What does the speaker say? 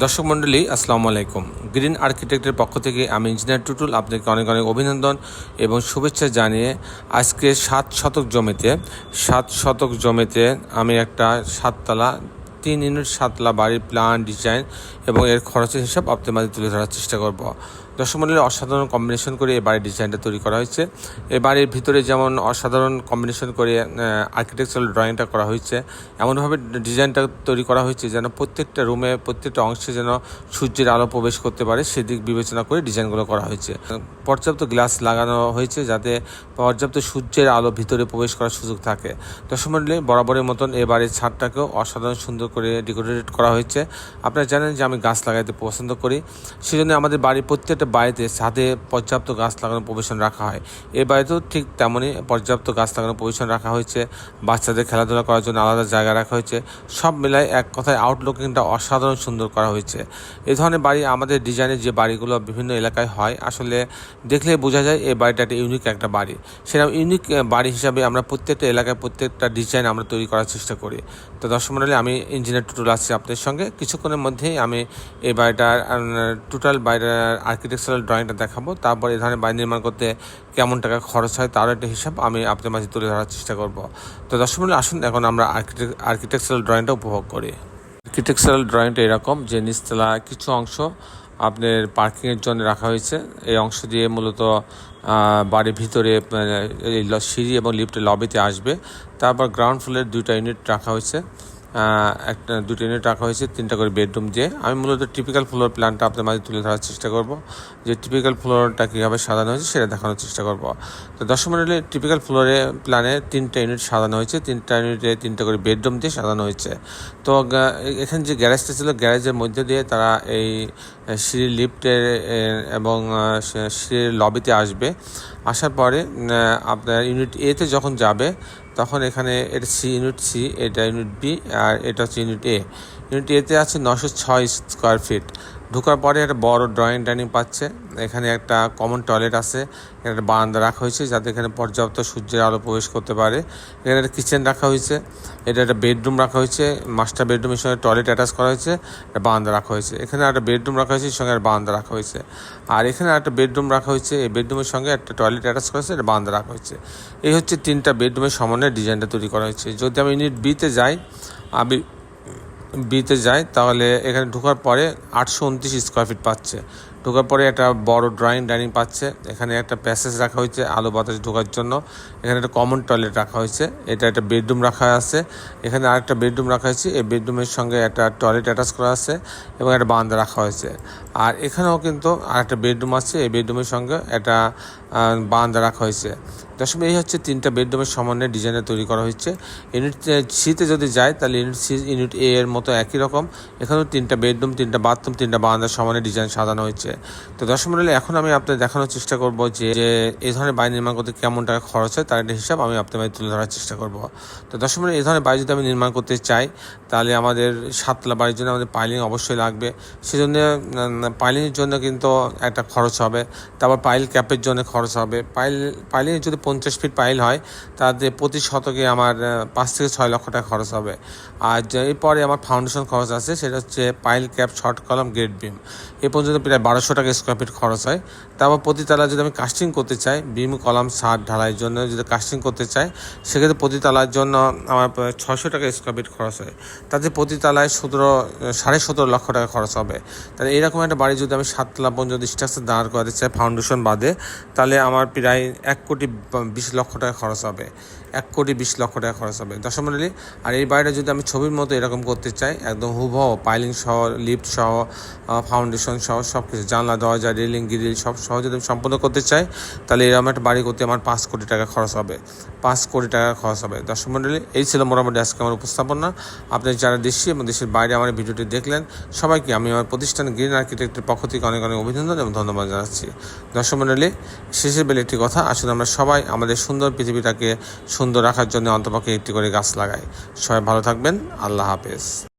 দর্শক মণ্ডলী, আসসালামু আলাইকুম। গ্রিন আর্কিটেক্টের পক্ষ থেকে আমি ইঞ্জিনিয়ার টুটুল আপনাকে অনেক অনেক অভিনন্দন এবং শুভেচ্ছা জানিয়ে আজকে সাত শতক জমিতে, সাত শতক জমিতে আমি একটা সাততলা, তিন ইউনিট সাততলা বাড়ির প্ল্যান ডিজাইন এবং এর খরচের হিসাব আপনাদের মাঝে তুলে ধরার চেষ্টা করব। মণ্ডলীর অসাধারণ কম্বিনেশন করে এই বাড়ির ডিজাইনটা তৈরি করা হয়েছে। এই বাড়ির ভিতরে যেমন অসাধারণ কম্বিনেশন করে আর্কিটেকচারাল ড্রয়িংটা করা হয়েছে, এমনভাবে ডিজাইনটা তৈরি করা হয়েছে যেন প্রত্যেকটা রুমে প্রত্যেকটা অংশে যেন সূর্যের আলো প্রবেশ করতে পারে, সেদিক বিবেচনা করে ডিজাইনগুলো করা হয়েছে। পর্যাপ্ত গ্লাস লাগানো হয়েছে যাতে পর্যাপ্ত সূর্যের আলো ভিতরে প্রবেশ করার সুযোগ থাকে। দর্শক মণ্ডলী বরাবরের মতন এ বাড়ির ছাদটাকেও অসাধারণ সুন্দর করে ডেকোরেট করা হয়েছে। আপনারা জানেন যে আমি গাছ লাগাইতে পছন্দ করি, সেজন্য আমাদের বাড়ির প্রত্যেকটা বাড়িতে ছাদে পর্যাপ্ত গাছ লাগানোর প্রবেশন রাখা হয়। এই বাড়িতেও ঠিক তেমনই পর্যাপ্ত গাছ লাগানোর প্রবেশন রাখা হয়েছে। বাচ্চাদের খেলাধুলা করার জন্য আলাদা জায়গা রাখা হয়েছে। সব মিলায় এক কথায় আউটলুকিংটা অসাধারণ সুন্দর করা হয়েছে। এ ধরনের বাড়ি আমাদের ডিজাইনের যে বাড়িগুলো বিভিন্ন এলাকায় হয়, আসলে দেখলে বোঝা যায় এই বাড়িটা একটা ইউনিক একটা বাড়ি। সেরকম ইউনিক বাড়ি হিসাবে আমরা প্রত্যেকটা এলাকায় প্রত্যেকটা ডিজাইন আমরা তৈরি করার চেষ্টা করি। তো দর্শক মন্ডলী, আমি ইঞ্জিনিয়ার টুটুল আছি আপনাদের সঙ্গে। কিছুক্ষণের মধ্যেই আমি এই বাড়িটার টোটাল বাড়িটার আর্কিটেকচারাল ড্রয়িংটা দেখাবো। তারপর এই ধরনের বাড়ি নির্মাণ করতে কেমন টাকা খরচ হয় তারও একটা হিসাব আমি আপনাদের মাঝে তুলে ধরার চেষ্টা করব। তো দর্শক মন্ডলী, আসুন এখন আমরা আর্কিটেক আর্কিটেকচারাল ড্রয়িংটা উপভোগ করি। আর্কিটেকচারাল ড্রয়িংটা এরকম, যে নিচতলা কিছু অংশ আপনার পার্কিংয়ের জন্য রাখা হয়েছে। এই অংশ দিয়ে মূলত বাড়ির ভিতরে মানে, সিঁড়ি এবং লিফটের লবিতে আসবে। তারপর গ্রাউন্ড ফ্লোরের দুইটা ইউনিট রাখা হয়েছে। একটা, দুটো ইউনিট রাখা হয়েছে, তিনটা করে বেডরুম দিয়ে। আমি মূলত টিপিক্যাল ফ্লোর প্ল্যানটা আপনার মাঝে তুলে ধরার চেষ্টা করব। যে টিপিক্যাল ফ্লোরটা কীভাবে সাজানো হয়েছে, সেটা দেখানোর চেষ্টা করব। তো দশ মিনিটে টিপিক্যাল ফ্লোরে প্ল্যানে তিনটা ইউনিট সাজানো হয়েছে, তিনটা ইউনিটে তিনটা করে বেডরুম দিয়ে সাজানো হয়েছে। তো এখানে যে গ্যারেজটা ছিল গ্যারেজের মধ্যে দিয়ে তারা এই সিঁড়ি লিফটের এবং সিঁড়ির লবিতে আসবে। আসার পরে আপনার ইউনিট এতে যখন যাবে তখন এখানে এটা সি ইউনিট সি এটা ইউনিট বি আর এটা হচ্ছে ইউনিট এ ইউনিট এতে আছে নশো ছয় স্কোয়ার ফিট ঢোকার পরে একটা বড় ড্রয়িং ডাইনিং পাচ্ছে। এখানে একটা কমন টয়লেট আছে। একটা বারান্দা রাখা হয়েছে যাতে এখানে পর্যাপ্ত সূর্যের আলো প্রবেশ করতে পারে। এখানে একটা কিচেন রাখা হয়েছে। এটা একটা বেডরুম রাখা হয়েছে। মাস্টার বেডরুমের সঙ্গে টয়লেট অ্যাটাচ করা হয়েছে। একটা বারান্দা রাখা হয়েছে। এখানে একটা বেডরুম রাখা হয়েছে সঙ্গে একটা বারান্দা রাখা হয়েছে। আর এখানে একটা বেডরুম রাখা হয়েছে। এই বেডরুমের সঙ্গে একটা টয়লেট অ্যাটাচ করা হয়েছে, একটা বারান্দা রাখা হয়েছে। এই হচ্ছে তিনটা বেডরুমের সমন্বয়ে ডিজাইনটা তৈরি করা হয়েছে। যদি আমি ইউনিট বিতে যাই, আমি বিতে যায় তাহলে এখানে ঢোকার পরে আটশো উনত্রিশ স্কোয়ার ফিট পাচ্ছে। ঢোকার পরে একটা বড় ড্রয়িং ডাইনিং পাচ্ছে। এখানে একটা প্যাসেজ রাখা হয়েছে আলো বাতাস ঢোকার জন্য। এখানে একটা কমন টয়লেট রাখা হয়েছে। এটা একটা বেডরুম রাখা আছে। এখানে আরেকটা বেডরুম রাখা হয়েছে। এই বেডরুমের সঙ্গে একটা টয়লেট অ্যাটাচ করা আছে এবং একটা বারান্দা রাখা হয়েছে। আর এখানেও কিন্তু আরেকটা বেডরুম আছে। এই বেডরুমের সঙ্গে একটা আহ, বারান্দা রাখা হয়েছে। দশম এই হচ্ছে তিনটা বেডরুমের সমন্বয়ে ডিজাইনে তৈরি করা হয়েছে। ইউনিট সিতে যদি যায়, তাহলে ইউনিট সি ইউনিট এ এর মতো একই রকম। এখানেও তিনটা বেডরুম, তিনটা বাথরুম তিনটা বারান্দার সমন্বয়ে ডিজাইন সাজানো হয়েছে। তো দশম মডেলে এখন আমি আপনাদের দেখানোর চেষ্টা করব যে এই ধরনের বাড়ি নির্মাণ করতে কেমন টাকা খরচ হয়, তার একটা হিসাব আমি আপনাদের তুলে ধরার চেষ্টা করব। তো দশম মডেলে এই ধরনের বাড়ি যদি আমি নির্মাণ করতে চাই, তাহলে আমাদের সাততলা বাড়ির জন্য আমাদের পাইলিং অবশ্যই লাগবে। সেজন্য পাইলিংয়ের জন্য কিন্তু একটা খরচ হবে। তারপর পাইল ক্যাপের জন্য খরচ হবে। পাইল পাইলিংয়ের যদি পঞ্চাশ ফিট পাইল হয়, তাতে প্রতি শতকে আমার পাঁচ থেকে ছয় লক্ষ টাকা খরচ হবে। আর এরপরে আমার ফাউন্ডেশন খরচ আছে, সেটা হচ্ছে pile cap short column grade beam এ পর্যন্ত প্রায় বারোশো টাকা স্কোয়ার ফিট খরচ হয়। তারপর প্রতি তলায় যদি আমি কাস্টিং করতে চাই বিম কলম সার ঢালাইয়ের জন্য যদি কাস্টিং করতে চাই, সেক্ষেত্রে প্রতি তলার জন্য আমার ছশো টাকা স্কোয়ার ফিট খরচ হয়। তাতে প্রতি তলায় সতেরো সাড়ে সতেরো লক্ষ টাকা খরচ হবে। তাহলে এরকম একটা বাড়ি যদি আমি সাততলা পর্যন্ত স্ট্রাকচার দাঁড় করাতে চাই ফাউন্ডেশন বাদে, তাহলে আমার প্রায় এক কোটি বিশ লক্ষ টাকা খরচ হবে। এক কোটি বিশ লক্ষ টাকা খরচ হবে। দশমিলি আর এই বাড়িটা যদি আমি ছবির মতো এরকম করতে চাই, একদম হুবহ পাইলিং সহ, লিফট সহ ফাউন্ডেশন সহ সব কিছু জানলা, দরজা, রেলিং, গ্রিল, সব সহ যদি আমি সম্পূর্ণ করতে চাই, তাহলে এরকম একটা বাড়ি করতে আমার পাঁচ কোটি টাকা খরচ হবে। পাঁচ কোটি টাকা খরচ হবে। দর্শক এই ছিল মোটামুটি আজকে আমার উপস্থাপনা। আপনি যারা দেশি এবং দেশের বাইরে আমার ভিডিওটি দেখলেন, সবাইকে আমি আমার প্রতিষ্ঠান গ্রিন আর্কিটেক্টের পক্ষ থেকে অনেক অনেক অভিনন্দন এবং ধন্যবাদ জানাচ্ছি। দর্শক মণ্ডলী শেষের বেলে একটি কথা আসলে আমরা সবাই আমাদের সুন্দর পৃথিবীটাকে সুন্দর রাখার জন্য অন্তপক্ষে একটি করে গাছ লাগাই সবাই ভালো থাকবেন। আল্লাহ হাফেজ।